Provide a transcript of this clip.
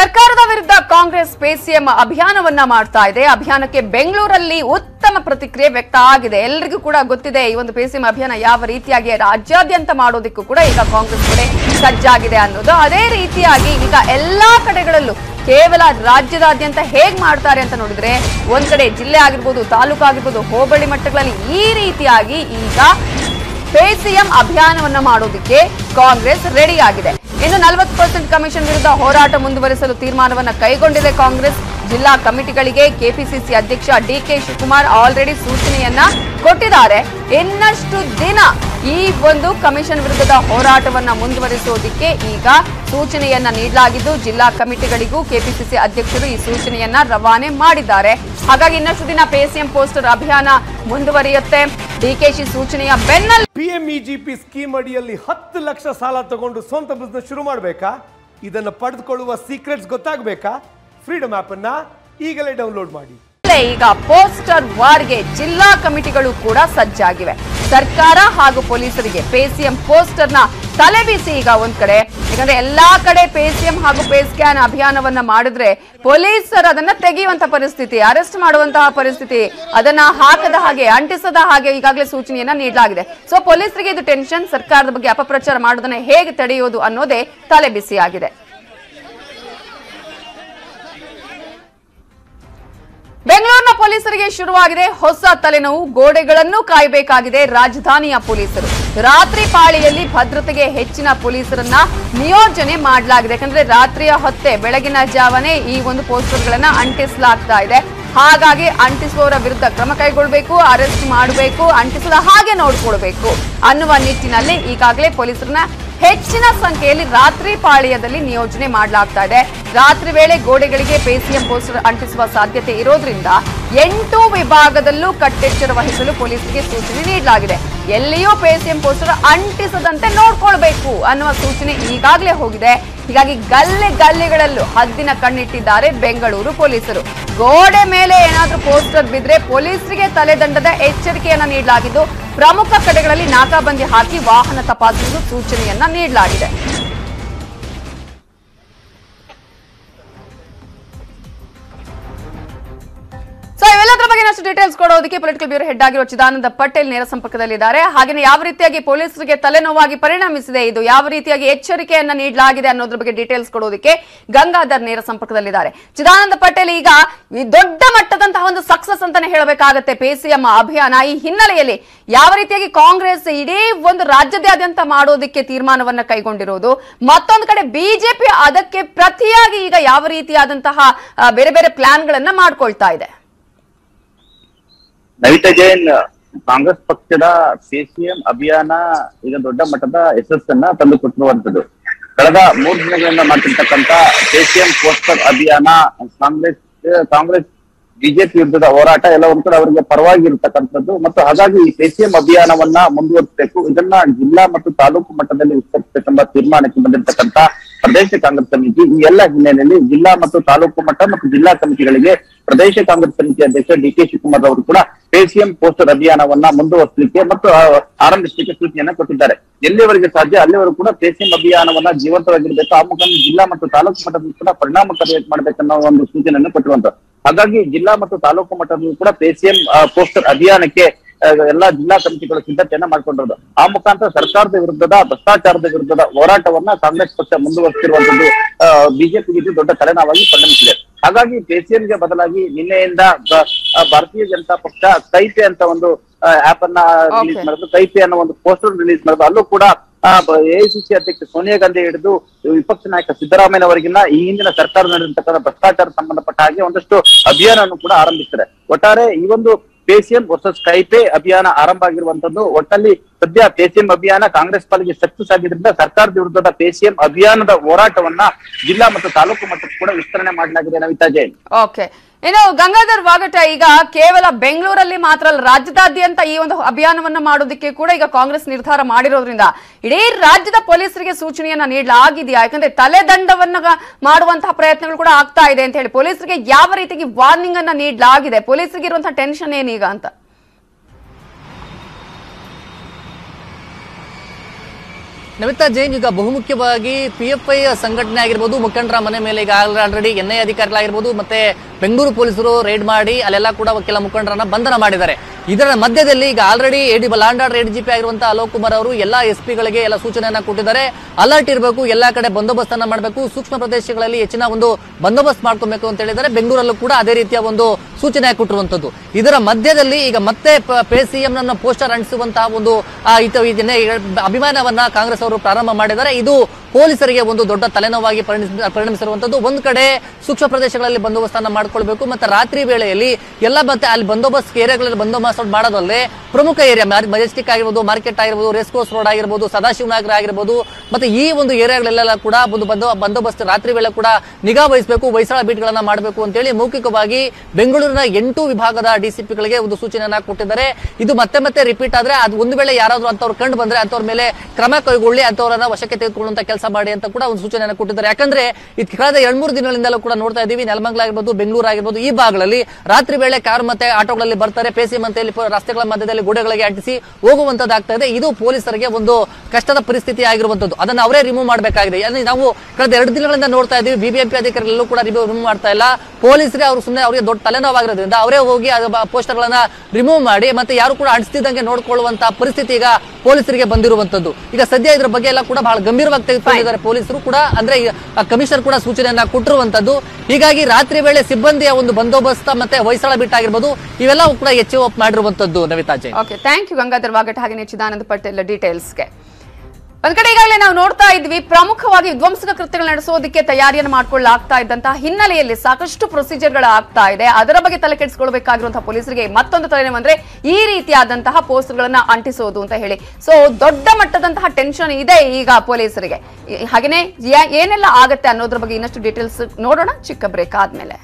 ಸರ್ಕಾರದ ವಿರುದ್ಧ ಕಾಂಗ್ರೆಸ್ ಪೇಸಿಎಂ ಅಭಿಯಾನವನ್ನ ಮಾಡ್ತಾ ಇದೆ. ಅಭಿಯಾನಕ್ಕೆ ಬೆಂಗಳೂರಲ್ಲಿ ಉತ್ತಮ ಪ್ರತಿಕ್ರಿಯೆ ವ್ಯಕ್ತ ಆಗಿದೆ. ಎಲ್ಲರಿಗೂ ಕೂಡ ಗೊತ್ತಿದೆ, ಈ ಒಂದು ಪೇಸಿಎಂ ಅಭಿಯಾನ ಯಾವ ರೀತಿಯಾಗಿ ರಾಜ್ಯಾದ್ಯಂತ ಮಾಡೋದಕ್ಕೂ ಕೂಡ ಈಗ ಕಾಂಗ್ರೆಸ್ ಕಡೆ ಸಜ್ಜಾಗಿದೆ ಅನ್ನೋದು. ಅದೇ ರೀತಿಯಾಗಿ ಈಗ ಎಲ್ಲಾ ಕಡೆಗಳಲ್ಲೂ ಕೇವಲ ರಾಜ್ಯದಾದ್ಯಂತ ಹೇಗ್ ಮಾಡ್ತಾರೆ ಅಂತ ನೋಡಿದ್ರೆ, ಒಂದ್ ಕಡೆ ಜಿಲ್ಲೆ ಆಗಿರ್ಬೋದು, ತಾಲೂಕು ಆಗಿರ್ಬೋದು, ಹೋಬಳಿ ಮಟ್ಟಗಳಲ್ಲಿ ಈ ರೀತಿಯಾಗಿ ಈಗ ಪೇಸಿಎಂ ಅಭಿಯಾನವನ್ನ ಮಾಡೋದಕ್ಕೆ ಕಾಂಗ್ರೆಸ್ ರೆಡಿ ಆಗಿದೆ. ಇನ್ನು ನಲವತ್ತು ಪರ್ಸೆಂಟ್ ಕಮಿಷನ್ ವಿರುದ್ಧ ಹೋರಾಟ ಮುಂದುವರಿಸಲು ತೀರ್ಮಾನವನ್ನು ಕೈಗೊಂಡಿದೆ ಕಾಂಗ್ರೆಸ್. ಜಿಲ್ಲಾ ಕಮಿಟಿಗಳಿಗೆ ಕೆಪಿಸಿಸಿ ಅಧ್ಯಕ್ಷ ಡಿಕೆ ಶಿವಕುಮಾರ್ ಆಲ್ರೆಡಿ ಸೂಚನೆಯನ್ನ ಕೊಟ್ಟಿದ್ದಾರೆ. ಇನ್ನಷ್ಟು ದಿನ ಈ ಒಂದು ಕಮಿಷನ್ ವಿರುದ್ಧದ ಹೋರಾಟವನ್ನ ಮುಂದುವರಿಸೋದಕ್ಕೆ ಈಗ ಸೂಚನೆಯನ್ನ ನೀಡಲಾಗಿದ್ದು, ಜಿಲ್ಲಾ ಕಮಿಟಿಗಳಿಗೂ ಕೆಪಿಸಿಸಿ ಅಧ್ಯಕ್ಷರು ಈ ಸೂಚನೆಯನ್ನ ರವಾನೆ ಮಾಡಿದ್ದಾರೆ. ಹಾಗಾಗಿ ಇನ್ನಷ್ಟು ದಿನ ಪೇಸಿಎಂ ಪೋಸ್ಟರ್ ಅಭಿಯಾನ ಮುಂದುವರಿಯುತ್ತೆ. ಡಿಕೆಶಿ ಸೂಚನೆಯ ಬೆನ್ನಲ್ಲೇ ಪಿಎಂಇಜಿಪಿ ಸ್ಕೀಮ್ ಅಡಿಯಲ್ಲಿ ಹತ್ತು ಲಕ್ಷ ಸಾಲ ತಗೊಂಡು ಸ್ವಂತ ಬಿಸ್ನೆಸ್ ಶುರು ಮಾಡಬೇಕಾ? ಇದನ್ನು ಪಡೆದುಕೊಳ್ಳುವ ಸೀಕ್ರೆಟ್ಸ್ ಗೊತ್ತಾಗಬೇಕಾ? ಫ್ರೀಡಮ್ ಆಪ್ ಅನ್ನ ಈಗಲೇ ಡೌನ್ಲೋಡ್ ಮಾಡಿ. ಈಗ ಪೋಸ್ಟರ್ ವಾರ್ಗೆ ಜಿಲ್ಲಾ ಕಮಿಟಿಗಳು ಕೂಡ ಸಜ್ಜಾಗಿವೆ. ಸರ್ಕಾರ ಹಾಗೂ ಪೊಲೀಸರಿಗೆ ಪೇಸಿಎಂ ಪೋಸ್ಟರ್ನ ತಲೆ ಬೀಸಿ ಈಗ ಒಂದ್ ಕಡೆ. ಯಾಕಂದ್ರೆ ಎಲ್ಲಾ ಕಡೆ ಪೇಸಿಎಂ ಹಾಗೂ ಪೇ ಸ್ಕ್ಯಾನ್ ಅಭಿಯಾನವನ್ನ ಮಾಡಿದ್ರೆ ಪೊಲೀಸರು ಅದನ್ನ ತೆಗೆಯುವಂತ ಪರಿಸ್ಥಿತಿ, ಅರೆಸ್ಟ್ ಮಾಡುವಂತಹ ಪರಿಸ್ಥಿತಿ, ಅದನ್ನ ಹಾಕದ ಹಾಗೆ, ಅಂಟಿಸದ ಹಾಗೆ ಈಗಾಗಲೇ ಸೂಚನೆಯನ್ನ ನೀಡಲಾಗಿದೆ. ಸೊ ಪೊಲೀಸರಿಗೆ ಇದು ಟೆನ್ಷನ್, ಸರ್ಕಾರದ ಬಗ್ಗೆ ಅಪಪ್ರಚಾರ ಮಾಡೋದನ್ನ ಹೇಗೆ ತಡೆಯೋದು ಅನ್ನೋದೇ ತಲೆಬಿಸಿಯಾಗಿದೆ ಬೆಂಗಳೂರಿನ ಪೊಲೀಸರಿಗೆ ಶುರುವಾಗಿದೆ ಹೊಸ ತಲೆನೋವು. ಗೋಡೆಗಳನ್ನು ಕಾಯಬೇಕಾಗಿದೆ ರಾಜಧಾನಿಯ ಪೊಲೀಸರು. ರಾತ್ರಿ ಪಾಳಿಯಲ್ಲಿ ಭದ್ರತೆಗೆ ಹೆಚ್ಚಿನ ಪೊಲೀಸರನ್ನ ನಿಯೋಜನೆ ಮಾಡಲಾಗಿದೆ. ಯಾಕಂದ್ರೆ ರಾತ್ರಿಯ ಹೊತ್ತೆ ಬೆಳಗಿನ ಜಾವನೆ ಈ ಒಂದು ಪೋಸ್ಟರ್ಗಳನ್ನ ಅಂಟಿಸಲಾಗ್ತಾ ಇದೆ. ಹಾಗಾಗಿ ಅಂಟಿಸುವವರ ವಿರುದ್ಧ ಕ್ರಮ ಕೈಗೊಳ್ಳಬೇಕು ಅರೆಸ್ಟ್ ಮಾಡಬೇಕು, ಅಂಟಿಸದ ಹಾಗೆ ನೋಡ್ಕೊಳ್ಬೇಕು ಅನ್ನುವ ನಿಟ್ಟಿನಲ್ಲಿ ಈಗಾಗಲೇ ಪೊಲೀಸರನ್ನ ಹೆಚ್ಚಿನ ಸಂಖ್ಯೆಯಲ್ಲಿ ರಾತ್ರಿ ಪಾಳಿಯದಲ್ಲಿ ನಿಯೋಜನೆ ಮಾಡಲಾಗ್ತಾ ಇದೆ. ರಾತ್ರಿ ವೇಳೆ ಗೋಡೆಗಳಿಗೆ ಪೇಸಿಎಂ ಪೋಸ್ಟರ್ ಅಂಟಿಸುವ ಸಾಧ್ಯತೆ ಇರೋದ್ರಿಂದ ಎಂಟು ವಿಭಾಗದಲ್ಲೂ ಕಟ್ಟೆಚ್ಚರ ವಹಿಸಲು ಪೊಲೀಸರಿಗೆ ಸೂಚನೆ ನೀಡಲಾಗಿದೆ. ಎಲ್ಲಿಯೂ ಪೇಸಿಎಂ ಪೋಸ್ಟರ್ ಅಂಟಿಸದಂತೆ ನೋಡ್ಕೊಳ್ಬೇಕು ಅನ್ನುವ ಸೂಚನೆ ಈಗಾಗಲೇ ಹೋಗಿದೆ. ಹೀಗಾಗಿ ಗಲ್ಲೆ ಗಲ್ಲೆಗಳಲ್ಲೂ ಹದ್ದಿನ ಕಣ್ಣಿಟ್ಟಿದ್ದಾರೆ ಬೆಂಗಳೂರು ಪೊಲೀಸರು. ಗೋಡೆ ಮೇಲೆ ಏನಾದರೂ ಪೋಸ್ಟರ್ ಬಿದ್ರೆ ಪೊಲೀಸರಿಗೆ ತಲೆದಂಡದ ಎಚ್ಚರಿಕೆಯನ್ನ ನೀಡಲಾಗಿದ್ದು ಪ್ರಮುಖ ಕಡೆಗಳಲ್ಲಿ ನಾಕಾಬಂದಿ ಹಾಕಿ ವಾಹನ ತಪಾಸಣೆಗೂ ಸೂಚನೆಯನ್ನ ನೀಡಲಾಗಿದೆ. ಇನ್ನಷ್ಟು ಡೀಟೇಲ್ಸ್ ಕೊಡೋದಕ್ಕೆ ಪೊಲಿಟಿಕಲ್ ಬ್ಯೂರೋ ಹೆಡ್ ಆಗಿರುವ ಚಿದಾನಂದ ಪಟೇಲ್ ನೇರ ಸಂಪರ್ಕದಲ್ಲಿದ್ದಾರೆ. ಹಾಗೆಯೇ ಯಾವ ರೀತಿಯಾಗಿ ಪೊಲೀಸರಿಗೆ ತಲೆನೋವಾಗಿ ಪರಿಣಮಿಸಿದೆ, ಇದು ಯಾವ ರೀತಿಯಾಗಿ ಎಚ್ಚರಿಕೆಯನ್ನ ನೀಡಲಾಗಿದೆ ಅನ್ನೋದ್ರ ಬಗ್ಗೆ ಡೀಟೇಲ್ಸ್ ಕೊಡೋದಕ್ಕೆ ಗಂಗಾಧರ್ ನೇರ ಸಂಪರ್ಕದಲ್ಲಿದ್ದಾರೆ. ಚಿದಾನಂದ ಪಟೇಲ್ ಈಗ ದೊಡ್ಡ ಮಟ್ಟದಂತಹ ಒಂದು ಸಕ್ಸಸ್ ಅಂತಾನೆ ಹೇಳಬೇಕಾಗತ್ತೆ. ಪೇಸಿಎಂ ಅಭಿಯಾನ ಈ ಹಿನ್ನೆಲೆಯಲ್ಲಿ ಯಾವ ರೀತಿಯಾಗಿ ಕಾಂಗ್ರೆಸ್ ಇಡೀ ಒಂದು ರಾಜ್ಯದಾದ್ಯಂತ ಮಾಡೋದಕ್ಕೆ ತೀರ್ಮಾನವನ್ನ ಕೈಗೊಂಡಿರೋದು, ಮತ್ತೊಂದು ಕಡೆ ಬಿಜೆಪಿ ಅದಕ್ಕೆ ಪ್ರತಿಯಾಗಿ ಈಗ ಯಾವ ರೀತಿಯಾದಂತಹ ಬೇರೆ ಬೇರೆ ಪ್ಲಾನ್ಗಳನ್ನ ಮಾಡ್ಕೊಳ್ತಾ ಇದೆ. ನವಿತಾ ಜೈನ್, ಕಾಂಗ್ರೆಸ್ ಪಕ್ಷದ ಸಿಎಂ ಅಭಿಯಾನ ಈಗ ದೊಡ್ಡ ಮಟ್ಟದ ಯಶಸ್ಸನ್ನ ತಂದು ಕೊಟ್ಟಿರುವಂತದ್ದು ಕಳೆದ ಮೂರು ದಿನಗಳಿಂದ ಮಾಡ್ತಿರ್ತಕ್ಕಂತ ಸಿಎಂ ಪೋಸ್ಟರ್ ಅಭಿಯಾನ, ಕಾಂಗ್ರೆಸ್ ಕಾಂಗ್ರೆಸ್, ಬಿಜೆಪಿ ವಿರುದ್ಧದ ಹೋರಾಟ ಎಲ್ಲ ಒಂದು ಕಡೆ ಅವರಿಗೆ ಪರವಾಗಿ ಇರತಕ್ಕಂಥದ್ದು ಮತ್ತು ಹಾಗಾಗಿ ಈ ಸಿಎಂ ಅಭಿಯಾನವನ್ನ ಮುಂದುವರಿಸಬೇಕು. ಇದನ್ನ ಜಿಲ್ಲಾ ಮತ್ತು ತಾಲೂಕು ಮಟ್ಟದಲ್ಲಿ ವಿಸ್ತರಿಸಬೇಕೆಂಬ ತೀರ್ಮಾನಕ್ಕೆ ಬಂದಿರತಕ್ಕಂತ ಪ್ರದೇಶ ಕಾಂಗ್ರೆಸ್ ಸಮಿತಿ ಈ ಎಲ್ಲ ಹಿನ್ನೆಲೆಯಲ್ಲಿ ಜಿಲ್ಲಾ ಮತ್ತು ತಾಲೂಕು ಮಟ್ಟ ಮತ್ತು ಜಿಲ್ಲಾ ಸಮಿತಿಗಳಿಗೆ ಪ್ರದೇಶ ಕಾಂಗ್ರೆಸ್ ಸಮಿತಿ ಅಧ್ಯಕ್ಷ ಡಿ ಕೆ ಶಿವಕುಮಾರ್ ಅವರು ಕೂಡ ಪೇಸಿಎಂ ಪೋಸ್ಟರ್ ಅಭಿಯಾನವನ್ನ ಮುಂದುವರಿಸಲಿಕ್ಕೆ ಮತ್ತು ಆರಂಭಿಸಲಿಕ್ಕೆ ಸೂಚನೆಯನ್ನ ಕೊಟ್ಟಿದ್ದಾರೆ. ಎಲ್ಲಿವರೆಗೆ ಸಾಧ್ಯ ಅಲ್ಲಿವರೆಗೂ ಕೂಡ ಪೇಸಿಎಂ ಅಭಿಯಾನವನ್ನ ಜೀವಂತವಾಗಿರಬೇಕು. ಆ ಮುಖಾಂತರ ಜಿಲ್ಲಾ ಮತ್ತು ತಾಲೂಕು ಮಟ್ಟದಲ್ಲಿ ಕೂಡ ಪರಿಣಾಮಕಾರಿಯಾಗಿ ಮಾಡ್ಬೇಕನ್ನೋ ಒಂದು ಸೂಚನೆಯನ್ನು ಕೊಟ್ಟಿರುವಂತ ಹಾಗಾಗಿ ಜಿಲ್ಲಾ ಮತ್ತು ತಾಲೂಕು ಮಟ್ಟದಲ್ಲಿ ಕೂಡ ಪೇಸಿಎಂ ಪೋಸ್ಟರ್ ಅಭಿಯಾನಕ್ಕೆ ಎಲ್ಲಾ ಜಿಲ್ಲಾ ಸಮಿತಿಗಳು ಸಿದ್ಧತೆಯನ್ನ ಮಾಡ್ಕೊಂಡಿರೋದು. ಆ ಮುಖಾಂತರ ಸರ್ಕಾರದ ವಿರುದ್ಧದ ಭ್ರಷ್ಟಾಚಾರದ ವಿರುದ್ಧದ ಹೋರಾಟವನ್ನ ಕಾಂಗ್ರೆಸ್ ಪಕ್ಷ ಮುಂದುವರಿಸಿರುವಂತದ್ದು ಬಿಜೆಪಿಗೆ ಇದು ದೊಡ್ಡ ತಲೆನೋವಾಗಿ ಪರಿಣಮಿಸಿದೆ. ಹಾಗಾಗಿ ಗೆ ಬದಲಾಗಿ ನಿನ್ನೆಯಿಂದ ಭಾರತೀಯ ಜನತಾ ಪಕ್ಷ ಕೈಪೆ ಅಂತ ಒಂದು ಆಪ್ ಅನ್ನ ರಿಲೀಸ್. ಮಾಡಿದ್ರು. ಕೈಪೆ ಅನ್ನೋ ಒಂದು ಪೋಸ್ಟರ್ ರಿಲೀಸ್ ಮಾಡಿದ್ರು. ಅಲ್ಲೂ ಕೂಡ ಎಐಸಿಸಿ ಅಧ್ಯಕ್ಷ ಸೋನಿಯಾ ಗಾಂಧಿ ಹಿಡಿದು ವಿಪಕ್ಷ ನಾಯಕ ಸಿದ್ದರಾಮಯ್ಯನವರಿಗಿನ ಈ ಹಿಂದಿನ ಸರ್ಕಾರ ನಡೆದಿರ್ತಕ್ಕಂಥ ಭ್ರಷ್ಟಾಚಾರ ಸಂಬಂಧಪಟ್ಟ ಹಾಗೆ ಒಂದಷ್ಟು ಅಭಿಯಾನವನ್ನು ಕೂಡ ಆರಂಭಿಸಿದ್ದಾರೆ. ಒಟ್ಟಾರೆ ಈ ಒಂದು ಪೇಸಿಎಂ ವರ್ಸಸ್ ಕೈಪೆ ಅಭಿಯಾನ ಆರಂಭ ಆಗಿರುವಂತದ್ದು. ಒಟ್ಟಲ್ಲಿ ಸದ್ಯ ಪೇಸಿಎಂ ಅಭಿಯಾನ ಕಾಂಗ್ರೆಸ್ ಪಾಲಿಗೆ ಸಕ್ಸಸ್ ಆಗಿದ್ರಿಂದ ಸರ್ಕಾರದ ವಿರುದ್ಧದ ಪೇಸಿಎಂ ಅಭಿಯಾನದ ಹೋರಾಟವನ್ನ ಜಿಲ್ಲಾ ಮತ್ತು ತಾಲೂಕು ಮಟ್ಟಕ್ಕೆ ಕೂಡ ವಿಸ್ತರಣೆ ಮಾಡಲಾಗಿದೆ ನವಿತಾ ಜೈನ್. ಓಕೆ ಇನ್ನು ಗಂಗಾಧರ್ ವಾಗಟ ಈಗ ಕೇವಲ ಬೆಂಗಳೂರಲ್ಲಿ ಮಾತ್ರ ಅಲ್ಲ, ರಾಜ್ಯದಾದ್ಯಂತ ಈ ಒಂದು ಅಭಿಯಾನವನ್ನ ಮಾಡೋದಕ್ಕೆ ಕೂಡ ಈಗ ಕಾಂಗ್ರೆಸ್ ನಿರ್ಧಾರ ಮಾಡಿರೋದ್ರಿಂದ ಇಡೀ ರಾಜ್ಯದ ಪೊಲೀಸರಿಗೆ ಸೂಚನೆಯನ್ನ ನೀಡಲಾಗಿದೆಯಾ ಯಾಕಂದ್ರೆ ತಲೆದಂಡವನ್ನ ಮಾಡುವಂತಹ ಪ್ರಯತ್ನಗಳು ಕೂಡ ಆಗ್ತಾ ಇದೆ ಅಂತ ಹೇಳಿ ಪೊಲೀಸರಿಗೆ ಯಾವ ರೀತಿಗೆ ವಾರ್ನಿಂಗ್ ಅನ್ನ ನೀಡಲಾಗಿದೆ ಪೊಲೀಸರಿಗೆ ಇರುವಂತಹ ಟೆನ್ಷನ್ ಏನೀಗ ಅಂತ? ನಮಿತಾ ಜೈನ್, ಈಗ ಬಹುಮುಖ್ಯವಾಗಿ ಪಿ ಎಫ್ ಐ ಸಂಘಟನೆ ಆಗಿರ್ಬೋದು, ಮುಖಂಡರ ಮನೆ ಮೇಲೆ ಈಗ ಆಲ್ರೆಡಿ ಎನ್ಐ ಅಧಿಕಾರಿಗಳಾಗಿರ್ಬೋದು, ಮತ್ತೆ ಬೆಂಗಳೂರು ಪೊಲೀಸರು ರೇಡ್ ಮಾಡಿ ಅಲ್ಲೆಲ್ಲ ಕೂಡ ಕೆಲ ಮುಖಂಡರನ್ನ ಬಂಧನ ಮಾಡಿದ್ದಾರೆ. ಇದರ ಮಧ್ಯದಲ್ಲಿ ಈಗ ಆಲ್ರೆಡಿ ಎಡಿ ಲಾಂಡಾಡ್ ರೇಡ್ ಜಿ ಪಿ ಆಗಿರುವಂತಹ ಅಲೋಕ್ ಕುಮಾರ್ ಅವರು ಎಲ್ಲ ಎಸ್ ಪಿಗಳಿಗೆ ಎಲ್ಲ ಸೂಚನೆಯನ್ನ ಕೊಟ್ಟಿದ್ದಾರೆ. ಅಲರ್ಟ್ ಇರಬೇಕು, ಎಲ್ಲಾ ಕಡೆ ಬಂದೋಬಸ್ತ್ ಅನ್ನ ಮಾಡಬೇಕು, ಸೂಕ್ಷ್ಮ ಪ್ರದೇಶಗಳಲ್ಲಿ ಹೆಚ್ಚಿನ ಒಂದು ಬಂದೋಬಸ್ತ್ ಮಾಡ್ಕೊಬೇಕು ಅಂತ ಹೇಳಿದ್ದಾರೆ. ಬೆಂಗಳೂರಲ್ಲೂ ಕೂಡ ಅದೇ ರೀತಿಯ ಒಂದು ಸೂಚನೆ ಕೊಟ್ಟಿರುವಂತದ್ದು. ಇದರ ಮಧ್ಯದಲ್ಲಿ ಈಗ ಮತ್ತೆ ಪೇ ಸಿಎಂ ಪೋಸ್ಟರ್ ಅಂಟಿಸುವಂತಹ ಒಂದು ಅಭಿಮಾನವನ್ನ ಕಾಂಗ್ರೆಸ್ ಅವರು ಪ್ರಾರಂಭ ಮಾಡಿದ್ದಾರೆ. ಇದು ಪೊಲೀಸರಿಗೆ ಒಂದು ದೊಡ್ಡ ತಲೆನೋವಾಗಿ ಪರಿಣಮಿಸಿರುವಂತದ್ದು. ಒಂದ್ ಕಡೆ ಸೂಕ್ಷ್ಮ ಪ್ರದೇಶಗಳಲ್ಲಿ ಬಂದೋಬಸ್ತನ್ನ ಮಾಡ್ಕೊಳ್ಬೇಕು, ಮತ್ತೆ ರಾತ್ರಿ ವೇಳೆಯಲ್ಲಿ ಎಲ್ಲ ಮತ್ತೆ ಅಲ್ಲಿ ಬಂದೋಬಸ್ತ್ ಏರಿಯಾಗಳಲ್ಲಿ ಬಂದೋಬಸ್ತ್ ಮಾಡೋದಲ್ಲೇ ಪ್ರಮುಖ ಏರಿಯಾ ಮೆಜೆಸ್ಟಿಕ್ ಆಗಿರ್ಬೋದು, ಮಾರ್ಕೆಟ್ ಆಗಿರ್ಬೋದು, ರೇಸ್ ಕೋರ್ಸ್ ರೋಡ್ ಆಗಿರ್ಬೋದು ಸದಾಶಿವನಗರ ಆಗಿರ್ಬೋದು, ಮತ್ತೆ ಈ ಒಂದು ಏರಿಯಾಗಳೆಲ್ಲ ಕೂಡ ಒಂದು ಬಂದೋ, ಬಂದೋಬಸ್ತ್ ರಾತ್ರಿ ವೇಳೆ ಕೂಡ ನಿಗಾ ವಹಿಸಬೇಕು ವೈಸಳ ಬೀಟ್ಗಳನ್ನ ಮಾಡಬೇಕು ಅಂತೇಳಿ ಮೌಖಿಕವಾಗಿ ಬೆಂಗಳೂರಿನ ಎಂಟು ವಿಭಾಗದ ಡಿಸಿಪಿಗಳಿಗೆ ಒಂದು ಸೂಚನೆಯನ್ನ ಕೊಟ್ಟಿದ್ದಾರೆ. ಇದು ಮತ್ತೆ ಮತ್ತೆ ರಿಪೀಟ್ ಆದ್ರೆ ಅದು ಒಂದು ವೇಳೆ ಯಾರಾದ್ರೂ ಅಂತವ್ರು ಕಂಡು ಬಂದ್ರೆ ಅಂತವ್ರ ಮೇಲೆ ಕ್ರಮ ಕೈಗೊಳ್ಳಿ ಅಂತವರನ್ನ ವಶಕ್ಕೆ ತೆಗೆದುಕೊಳ್ಳುವಂತ ಕೆಲಸ ಮಾಡಿ ಅಂತ ಕೂಡ ಒಂದು ಸೂಚನೆಯನ್ನು ಕೊಟ್ಟಿದ್ದಾರೆ. ಯಾಕಂದ್ರೆ ಇದು ಕಳೆದ ಎರಡ್ ಮೂರು ದಿನಗಳಿಂದಲೂ ಕೂಡ ನೋಡ್ತಾ ಇದ್ದೀವಿ ನೆಲಮಂಗಲ ಆಗಿರ್ಬೋದು, ಬೆಂಗಳೂರು ಆಗಿರ್ಬೋದು, ಈ ಭಾಗಗಳಲ್ಲಿ ರಾತ್ರಿ ವೇಳೆ ಕಾರು ಮತ್ತೆ ಆಟೋಗಳಲ್ಲಿ ಬರ್ತಾರೆ. ಪೇಸಿ ಮತ್ತೆ ಇಲ್ಲಿ ರಸ್ತೆಗಳ ಮಧ್ಯದಲ್ಲಿ ಗೋಡೆಗಳಿಗೆ ಅಂಟಿಸಿ ಹೋಗುವಂತದ್ದಾಗ್ತಾ ಇದೆ. ಇದು ಪೊಲೀಸರಿಗೆ ಒಂದು ಕಷ್ಟದ ಪರಿಸ್ಥಿತಿ ಆಗಿರುವಂತದ್ದು. ಅದನ್ನ ಅವರೇ ರಿಮೂವ್ ಮಾಡಬೇಕಾಗಿದೆ. ನಾವು ಕಳೆದ ಎರಡು ದಿನಗಳಿಂದ ನೋಡ್ತಾ ಇದ್ದೀವಿ ಬಿಬಿಎಂಪಿ ಅಧಿಕಾರಿಗಳಲ್ಲೂ ಕೂಡ ರಿಮೂವ್ ಮಾಡ್ತಾ ಇಲ್ಲ. ಪೊಲೀಸರೇ ಅವರು ಸುಮ್ಮನೆ ಅವರಿಗೆ ದೊಡ್ಡ ತಲೆನೋವಾಗಿರೋದ್ರಿಂದ ಅವರೇ ಹೋಗಿ ಪೋಸ್ಟರ್ ಗಳನ್ನ ರಿಮೂವ್ ಮಾಡಿ ಮತ್ತೆ ಯಾರು ಕೂಡ ಅಂಟಿಸ್ತಿದ್ದಂಗೆ ನೋಡ್ಕೊಳ್ಳುವಂತಹ ಪರಿಸ್ಥಿತಿ ಈಗ ಪೊಲೀಸರಿಗೆ ಬಂದಿರುವಂತದ್ದು. ಈಗ ಸದ್ಯ ಇದ್ರ ಬಗ್ಗೆ ಎಲ್ಲ ಕೂಡ ಬಹಳ ಗಂಭೀರವಾಗಿ ತೆಗೆದುಕೊಂಡಿದ್ದಾರೆ ಪೊಲೀಸರು ಕೂಡ ಅಂದ್ರೆ ಕಮಿಷನರ್ ಕೂಡ ಸೂಚನೆಯನ್ನ ಕೊಟ್ಟಿರುವಂತದ್ದು. ಹೀಗಾಗಿ ರಾತ್ರಿ ವೇಳೆ ಸಿಬ್ಬಂದಿಯ ಒಂದು ಬಂದೋಬಸ್ತ ಮತ್ತೆ ಹೊಯ್ಸಳ ಬಿಟ್ಟಾಗಿರ್ಬೋದು ಇವೆಲ್ಲವೂ ಕೂಡ ಹೆಚ್ಚು ಮಾಡಿರುವಂತದ್ದು Navitha Jain. Okay thank you Gangadhar Vagat ಹಾಗೆ ಚಿದಾನಂದ ಪಟೇಲ್ ಡೀಟೇಲ್ಸ್ಗೆ ಒಂದ್ ಕಡೆ ಈಗಾಗಲೇ ನಾವು ನೋಡ್ತಾ ಇದ್ವಿ, ಪ್ರಮುಖವಾಗಿ ವಿಧ್ವಂಸಕ ಕೃತ್ಯಗಳು ನಡೆಸೋದಕ್ಕೆ ತಯಾರಿಯನ್ನು ಮಾಡ್ಕೊಳ್ಳಾಗ್ತಾ ಇದ್ದಂತಹ ಹಿನ್ನೆಲೆಯಲ್ಲಿ ಸಾಕಷ್ಟು ಪ್ರೊಸೀಜರ್ಗಳು ಆಗ್ತಾ ಇದೆ. ಅದರ ಬಗ್ಗೆ ತಲೆ ಕೆಡಿಸ್ಕೊಳ್ಬೇಕಾಗಿರುವಂತಹ ಪೊಲೀಸರಿಗೆ ಮತ್ತೊಂದು ತಲೆನೇ ಅಂದ್ರೆ ಈ ರೀತಿಯಾದಂತಹ ಪೋಸ್ಟ್ಗಳನ್ನ ಅಂಟಿಸೋದು ಅಂತ ಹೇಳಿ. ಸೊ ದೊಡ್ಡ ಮಟ್ಟದಂತಹ ಟೆನ್ಷನ್ ಇದೆ ಈಗ ಪೊಲೀಸರಿಗೆ. ಹಾಗೇನೆ ಏನೆಲ್ಲ ಆಗತ್ತೆ ಅನ್ನೋದ್ರ ಬಗ್ಗೆ ಇನ್ನಷ್ಟು ಡೀಟೇಲ್ಸ್ ನೋಡೋಣ. ಚಿಕ್ಕ ಬ್ರೇಕ್ ಆದ್ಮೇಲೆ.